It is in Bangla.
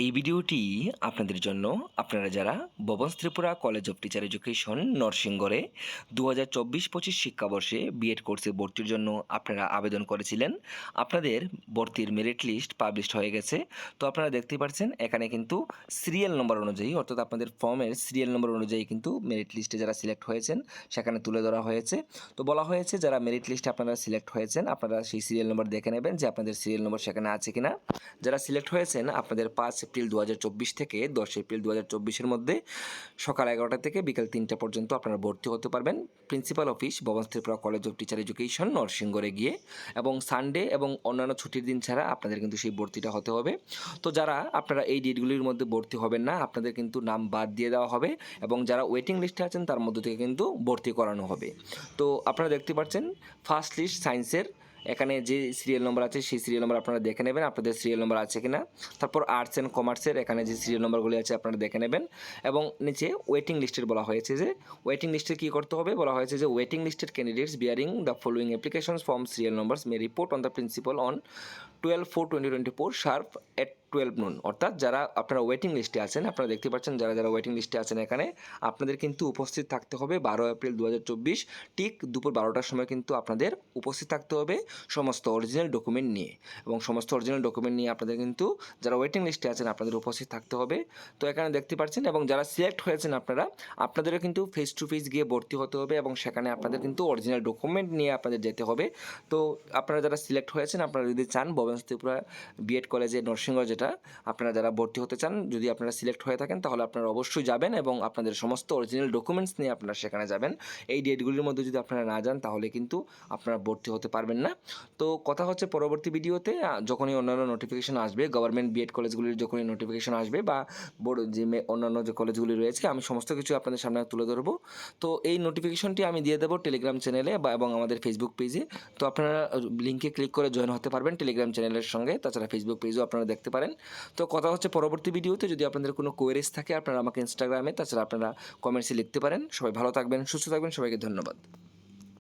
এই ভিডিওটি আপনাদের জন্য আপনারা যারা Bhavan Tripura college of teacher education নরসিংগড়ে দু হাজার চব্বিশ পঁচিশ শিক্ষাবর্ষে বিএড কোর্সে ভর্তির জন্য আপনারা আবেদন করেছিলেন, আপনাদের ভর্তির মেরিট লিস্ট পাবলিশড হয়ে গেছে। তো আপনারা দেখতে পাচ্ছেন এখানে কিন্তু সিরিয়াল নম্বর অনুযায়ী, অর্থাৎ আপনাদের ফর্মের সিরিয়াল নম্বর অনুযায়ী কিন্তু মেরিট লিস্টে যারা সিলেক্ট হয়েছেন, সেখানে তুলে ধরা হয়েছে। তো বলা হয়েছে, যারা মেরিট লিস্টে আপনারা সিলেক্ট হয়েছেন, আপনারা সেই সিরিয়াল নম্বর দেখে নেবেন যে আপনাদের সিরিয়াল নম্বর সেখানে আছে কিনা। যারা সিলেক্ট হয়েছেন, আপনাদের পাঁচ এপ্রিল দু হাজার চব্বিশ থেকে দশ এপ্রিল দু হাজার মধ্যে সকাল এগারোটা থেকে বিকাল তিনটা পর্যন্ত আপনারা ভর্তি হতে পারবেন। Principal office, Bhavan Tripura college of teacher education নরসিংগড়ে গিয়ে এবং সানডে এবং অন্যান্য ছুটির দিন ছাড়া আপনাদের কিন্তু সেই ভর্তিটা হতে হবে। তো যারা আপনারা এই ডেটগুলির মধ্যে ভর্তি হবেন না, আপনাদের কিন্তু নাম বাদ দিয়ে দেওয়া হবে এবং যারা ওয়েটিং লিস্টে আছেন তার মধ্যে থেকে কিন্তু ভর্তি করানো হবে। তো আপনারা দেখতে পাচ্ছেন ফার্স্ট লিস্ট সায়েন্সের এখানে যে সিরিয়াল নম্বর আছে, সেই সিরিয়াল নম্বর আপনারা দেখে নেবেন, আপনাদের সিরিয়াল নম্বর আছে কিনা। তারপর আর্টস অ্যান্ড কমার্সের এখানে যে সিরিয়াল নম্বরগুলি আছে, আপনারা দেখে নেবেন। এবং নিচে ওয়েটিং লিস্টের বলা হয়েছে যে ওয়েটিং লিস্টে কী করতে হবে? বলা হয়েছে যে ওয়েটিং লিস্টের candidates bearing the following application form serial numbers may report on the principal on twelve four twenty twenty four sharp at twelve noon অর্থাৎ যারা আপনারা ওয়েটিং লিস্টে আছেন, আপনারা দেখতে পাচ্ছেন যারা যারা ওয়েটিং লিস্টে আছেন এখানে, আপনাদের কিন্তু উপস্থিত থাকতে হবে বারো এপ্রিল দু হাজার চব্বিশ, ঠিক দুপুর বারোটার সময় কিন্তু আপনাদের উপস্থিত থাকতে হবে সমস্ত অরিজিনাল ডকুমেন্ট নিয়ে। এবং সমস্ত অরিজিনাল ডকুমেন্ট নিয়ে আপনাদের কিন্তু যারা ওয়েটিং লিস্টে আছেন, আপনাদের উপস্থিত থাকতে হবে। তো এখানে দেখতে পাচ্ছেন, এবং যারা সিলেক্ট হয়েছেন আপনারা, আপনাদেরও কিন্তু ফেস টু ফেস গিয়ে ভর্তি হতে হবে এবং সেখানে আপনাদের কিন্তু অরিজিনাল ডকুমেন্ট নিয়ে আপনাদের যেতে হবে। তো আপনারা যারা সিলেক্ট হয়েছেন, আপনারা যদি চান ববেন্স ত্রিপুরা বিএড কলেজে নরসিংহ যেটা, আপনারা যারা ভর্তি হতে চান, যদি আপনারা সিলেক্ট হয়ে থাকেন, তাহলে আপনারা অবশ্যই যাবেন এবং আপনাদের সমস্ত অরিজিনাল ডকুমেন্টস নিয়ে আপনারা সেখানে যাবেন। এই ডেটগুলির মধ্যে যদি আপনারা না যান, তাহলে কিন্তু আপনারা ভর্তি হতে পারবেন না। তো কথা হচ্ছে পরবর্তী ভিডিওতে যখনই অন্যান্য নোটিফিকেশন আসবে গভর্নমেন্ট বিএড কলেজগুলির যখনই নোটিফিকেশন আসবে বা বোর্ড যে অন্যান্য যে কলেজগুলি রয়েছে, আমি সমস্ত কিছু আপনাদের সামনে তুলে ধরবো। তো এই নোটিফিকেশনটি আমি দিয়ে দেবো টেলিগ্রাম চ্যানেলে বা এবং আমাদের ফেসবুক পেজে তো আপনারা লিঙ্কে ক্লিক করে জয়েন হতে পারবেন টেলিগ্রাম চ্যানেলের সঙ্গে। তাছাড়া ফেসবুক পেজও আপনারা দেখতে পারেন। তো কথা হচ্ছে পরবর্তী ভিডিওতে যদি আপনাদের কোনো কোয়েরিজ থাকে আপনারা আমাকে ইনস্টাগ্রামে তাছাড়া আপনারা কমেন্টসে লিখতে পারেন। সবাই ভালো থাকবেন, সুস্থ থাকবেন, সবাইকে ধন্যবাদ।